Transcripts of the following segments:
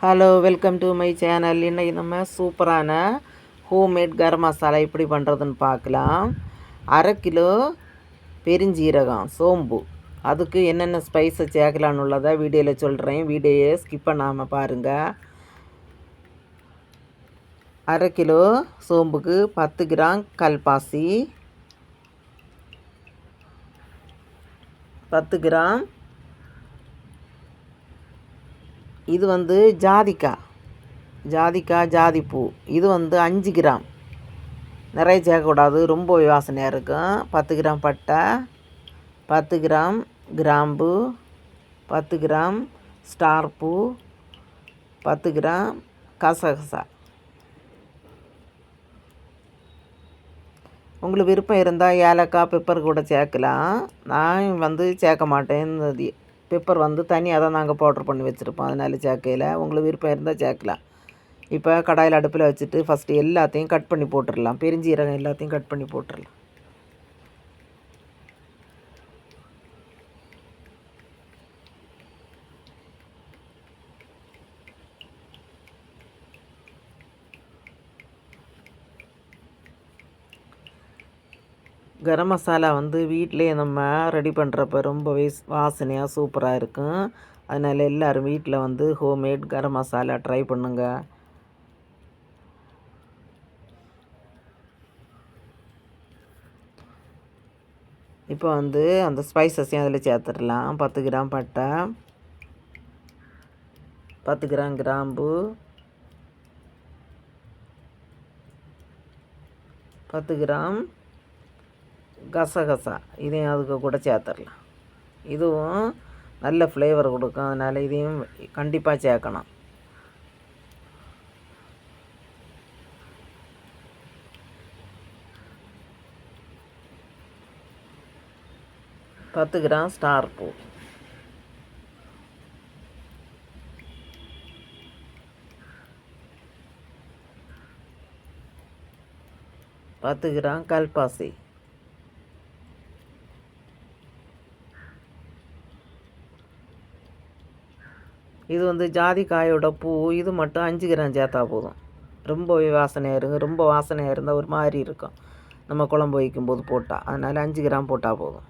Hello welcome to my channel இன்றைக்கி நம்ம சூப்பரான ஹோம்மேட் கரம் மசாலா எப்படி பண்ணுறதுன்னு பார்க்கலாம். அரை கிலோ பெருஞ்சீரகம் சோம்பு. அதுக்கு என்னென்ன ஸ்பைஸை சேர்க்கலான்னு உள்ளதை வீடியோவில் சொல்கிறேன் வீடியோயை ஸ்கிப் பண்ணாமல் பாருங்கள் அரை கிலோ சோம்புக்கு பத்து கிராம் கல்பாசி. பத்து கிராம் இது வந்து ஜாதிக்காய் ஜாதிக்காய் ஜாதிப்பூ. இது வந்து அஞ்சு கிராம். நிறைய சேர்க்கக்கூடாது. ரொம்ப வாசனையாக இருக்கும். பத்து கிராம் பட்டை பத்து கிராம் கிராம்பு பத்து கிராம் ஸ்டார் பூ பத்து கிராம் கசகசா. உங்களுக்கு விருப்பம் இருந்தால் ஏலக்காய் பெப்பர் கூட சேர்க்கலாம். நான் வந்து சேர்க்க மாட்டேன். பெப்பர் வந்து தனியாக தான் நாங்கள் பவுட்ரு பண்ணி வச்சுருப்போம். அதனால் சேர்க்கையில் உங்களுக்கு விருப்பம் இருந்தால் சேர்க்கலாம் இப்போ கடாயில் அடுப்பில் வச்சுட்டு ஃபஸ்ட்டு எல்லாத்தையும் கட் பண்ணி போட்டுடலாம் பெருஞ்சீரகம் எல்லாத்தையும் கட் பண்ணி போட்டுடலாம் கரம் மசாலா வந்து வீட்டிலே நம்ம ரெடி பண்ணுறப்ப ரொம்பவே வாசனையாக சூப்பராக இருக்கும். அதனால் எல்லோரும் வீட்டில் வந்து ஹோம்மேட் கரம் மசாலா ட்ரை பண்ணுங்கள் இப்போ வந்து அந்த ஸ்பைசஸையும் அதில் சேர்த்துடலாம். பத்து கிராம் பட்டை பத்து கிராம் கிராம்பு பத்து கிராம் கசகசா. இதையும் அதுக்கு கூட சேர்த்துடலாம். இதுவும் நல்ல ஃப்ளேவர் கொடுக்கும். அதனால் இதையும் கண்டிப்பாக சேர்க்கணும். பத்து கிராம் ஸ்டார் பூ. பத்து கிராம் கல்பாசி. இது வந்து ஜாதி காயோட பூ இது மட்டும் அஞ்சு கிராம் சேர்த்தா போதும். ரொம்ப வாசனையாக இருக்கும் ரொம்ப வாசனையாக இருந்தால் ஒரு மாதிரி இருக்கும். நம்ம குழம்பு வைக்கும்போது போட்டால் அதனால் அஞ்சு கிராம் போட்டால் போதும்.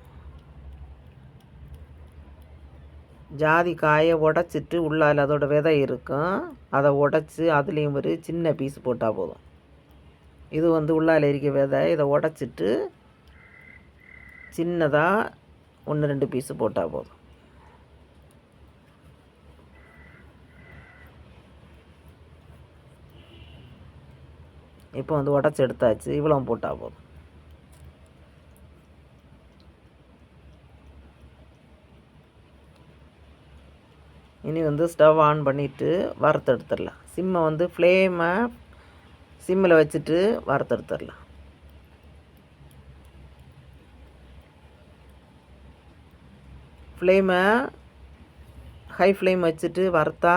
ஜாதி காயை உடச்சிட்டு உள்ளால் அதோட விதை இருக்கும். அதை உடச்சி அதுலேயும் ஒரு சின்ன பீஸ் போட்டால் போதும். இது வந்து உள்ளால் இருக்க விதை இதை உடச்சிட்டு சின்னதாக ஒன்று ரெண்டு பீஸு போட்டால் போதும். இப்போ வந்து உடச்சி எடுத்தாச்சு. இவ்வளோ போட்டால் போதும். இனி வந்து ஸ்டவ் ஆன் பண்ணிவிட்டு வறுத்தெடுத்துடலாம் சிம்மை வந்து ஃப்ளேமை சிம்மில் வச்சுட்டு வறுத்தெடுத்துடலாம் ஃப்ளேமை ஹை ஃப்ளேம் வச்சுட்டு வறுத்தா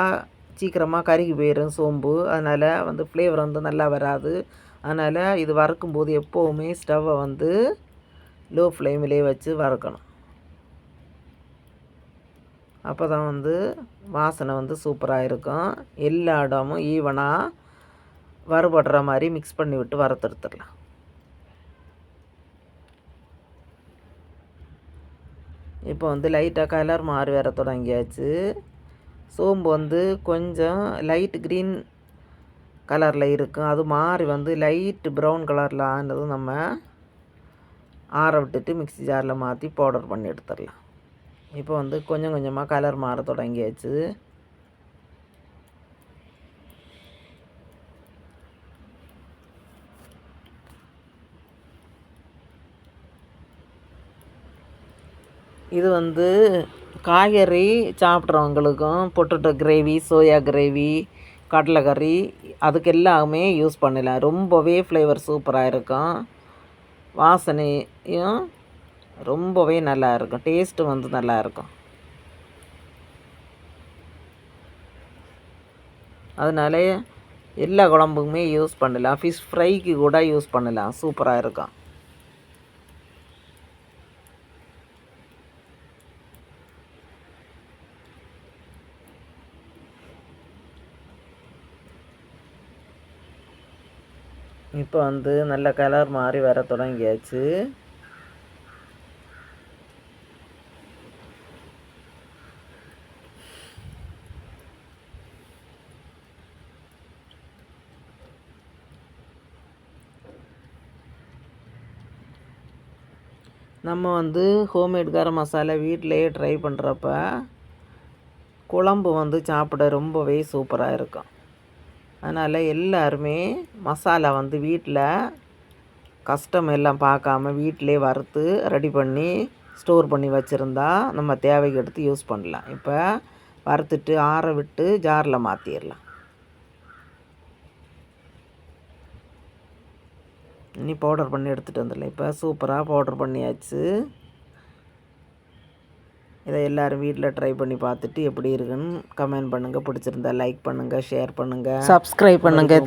சீக்கிரமாக கருகி போயிடும் சோம்பு. அதனால் வந்து ஃப்ளேவர் வந்து நல்லா வராது. அதனால் இது வறுக்கும்போது எப்போவுமே ஸ்டவ்வை வந்து லோ ஃப்ளேமிலே வச்சு வறுக்கணும். அப்போ தான் வந்து வாசனை வந்து சூப்பராக இருக்கும். எல்லா இடமும் ஈவனாக வறுபடுற மாதிரி மிக்ஸ் பண்ணி விட்டு வறுத்தெடுத்துடலாம் இப்போ வந்து லைட்டாக கலர் மாறி வர தொடங்கியாச்சு. சோம்பு வந்து கொஞ்சம் லைட் க்ரீன் கலரில் இருக்கும். அது மாறி வந்து லைட்டு ப்ரௌன் கலரில் ஆனதும் நம்ம ஆற விட்டுட்டு மிக்சி ஜாரில் மாற்றி பவுடர் பண்ணி எடுத்துடலாம். இப்போ வந்து கொஞ்சம் கொஞ்சமாக கலர் மாற தொடங்கியாச்சு. இது வந்து காய்கறி சாப்பிட்றவங்களுக்கும் பொட்டட்டோ கிரேவி சோயா கிரேவி கடலை கறி அதுக்கு எல்லாமே யூஸ் பண்ணலாம் ரொம்பவே ஃப்ளேவர் சூப்பராக இருக்கும். வாசனையும் ரொம்பவே நல்லா இருக்கும். டேஸ்ட்டு வந்து நல்லா இருக்கும். அதனால எல்லா குழம்புக்குமே யூஸ் பண்ணலாம். ஃபிஷ் ஃப்ரைக்கு கூட யூஸ் பண்ணலாம். சூப்பராக இருக்கும். இப்போ வந்து நல்ல கலர் மாறி வர தொடங்கியாச்சு. நம்ம வந்து ஹோம்மேட் கரம் மசாலா வீட்டிலையே ட்ரை பண்ணுறப்ப குழம்பு வந்து சாப்பிட ரொம்பவே சூப்பராக இருக்கும். அதனால் எல்லாருமே மசாலா வந்து வீட்டில் கஷ்டம் எல்லாம் பார்க்காம வீட்டிலே வறுத்து ரெடி பண்ணி ஸ்டோர் பண்ணி வச்சுருந்தா நம்ம தேவைக்கு எடுத்து யூஸ் பண்ணலாம். இப்போ வறுத்துட்டு ஆற விட்டு ஜாரில் மாற்றிடலாம் இனி பவுடர் பண்ணி எடுத்துகிட்டு வந்துடலாம். இப்போ சூப்பராக பவுடர் பண்ணியாச்சு. இதை எல்லோரும் வீட்டில் ட்ரை பண்ணி பார்த்துட்டு எப்படி இருக்குன்னு கமெண்ட் பண்ணுங்கள் பிடிச்சிருந்தா லைக் பண்ணுங்கள் ஷேர் பண்ணுங்கள் சப்ஸ்கிரைப் பண்ணுங்கள்